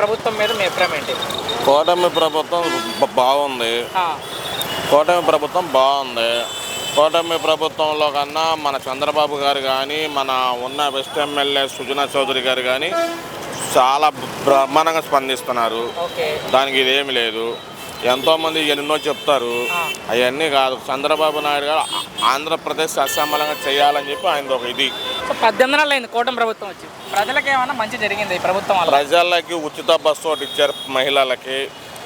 ప్రభుత్వం మీద మీ అభిప్రాయం ఏంటి? కూటమి ప్రభుత్వం బ- బాగుంది. ఆ, కూటమి ప్రభుత్వం బాగుంది. కూటమి ప్రభుత్వంలో కన్నా మన చంద్రబాబు గారు కానీ మన ఉన్న వెస్ట్ ఎమ్మెల్యే సుజనా చౌదరి గారు కానీ చాలా బ్రహ్మాండంగా స్పందిస్తున్నారు. ఓకే. దానికి ఇదేమి లేదు. ఎంతోమంది ఎన్నో చెప్తారు. అవన్నీ కాదు. చంద్రబాబు నాయుడు గారు ఆంధ్రప్రదేశ్ అసెంబ్లీగా చేయాలని చెప్పి ఆయన ఒక ఇది. పద్దెనిమిది నెలలు అయింది కూటమి ప్రభుత్వం వచ్చి. ప్రజలకు ఏమైనా మంచి జరిగింది ఈ ప్రభుత్వం వల్ల? ప్రజలకి ఉచిత బస్సు ఒకటి ఇచ్చారు మహిళలకి.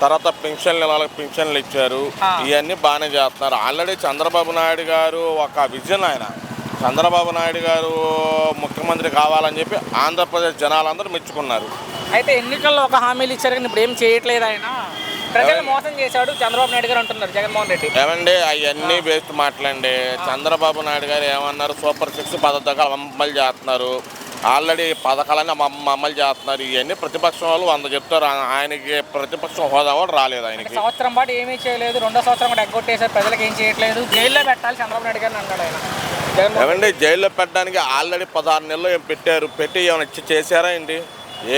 తర్వాత పెన్షన్లు వాళ్ళకి పెన్షన్లు ఇచ్చారు. ఇవన్నీ బాగానే చేస్తున్నారు. ఆల్రెడీ చంద్రబాబు నాయుడు గారు ఒక విజన్ ఆయన. చంద్రబాబు నాయుడు గారు ముఖ్యమంత్రి కావాలని చెప్పి ఆంధ్రప్రదేశ్ జనాలందరూ మెచ్చుకున్నారు. అయితే ఎన్నికల్లో ఒక హామీలు ఇచ్చారు కానీ ఇప్పుడు ఏం చేయట్లేదు ఆయన. ప్రజలు మోసం చేశాడు చంద్రబాబు నాయుడు గారు అంటున్నారు జగన్మోహన్ రెడ్డి. ఏమండి అవన్నీ వేస్ట్ మాట్లాడండి చంద్రబాబు నాయుడు గారు ఏమన్నారు? సూపర్ సిక్స్ పథకాలు అమలు చేస్తున్నారు. ఆల్రెడీ పథకాలన్నీ అమ- అమలు చేస్తున్నారు. ఇవన్నీ ప్రతిపక్షం వాళ్ళు వంద చెప్తారు. ఆయనకి ప్రతిపక్షం హోదా కూడా రాలేదు ఆయనకి. సంవత్సరం పాటు ఏమీ చేయలేదు. రెండో సంవత్సరం కూడా ఎగ్గొట్టేశారు. ప్రజలకు ఏం చేయట్లేదు. జైల్లో పెట్టాలి చంద్రబాబు నాయుడు గారిని అన్నాడు ఆయన. ఏమండి జైల్లో పెట్టడానికి ఆల్రెడీ పదహారు నెలలు ఏం పెట్టారు? పెట్టి ఏమైనా ఇచ్చి చేశారా ఏంటి?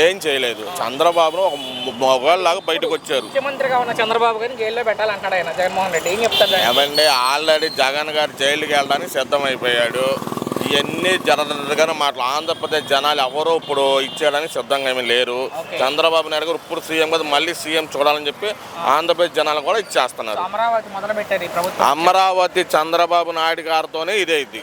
ఏం చేయలేదు. చంద్రబాబు ఒక మొగోళ్ళలాగా బయటకు వచ్చారు. ముఖ్యమంత్రిగా ఉన్న చంద్రబాబు గారిని జైల్లో పెట్టాలి అంటాడు ఆయన జగన్మోహన్ రెడ్డి. ఏం చెప్తారు జగన్? ఏమండి ఆల్రెడీ జగన్ గారు జైలుకి వెళ్ళడానికి సిద్ధమైపోయాడు. ఇవన్నీ జరగని మాటలు. ఆంధ్రప్రదేశ్ జనాలు ఎవరో ఇప్పుడు ఇచ్చేయడానికి సిద్ధంగా ఏమీ లేరు. చంద్రబాబు నాయుడు గారు ఇప్పుడు సీఎం కదా మళ్ళీ సీఎం చూడాలని చెప్పి ఆంధ్రప్రదేశ్ జనాలు కూడా ఇచ్చేస్తున్నారు. అమరావతి మొదలు పెట్టారు ఈ ప్రభుత్వం. అమరావతి చంద్రబాబు నాయుడు గారితోనే ఇదే ఇది.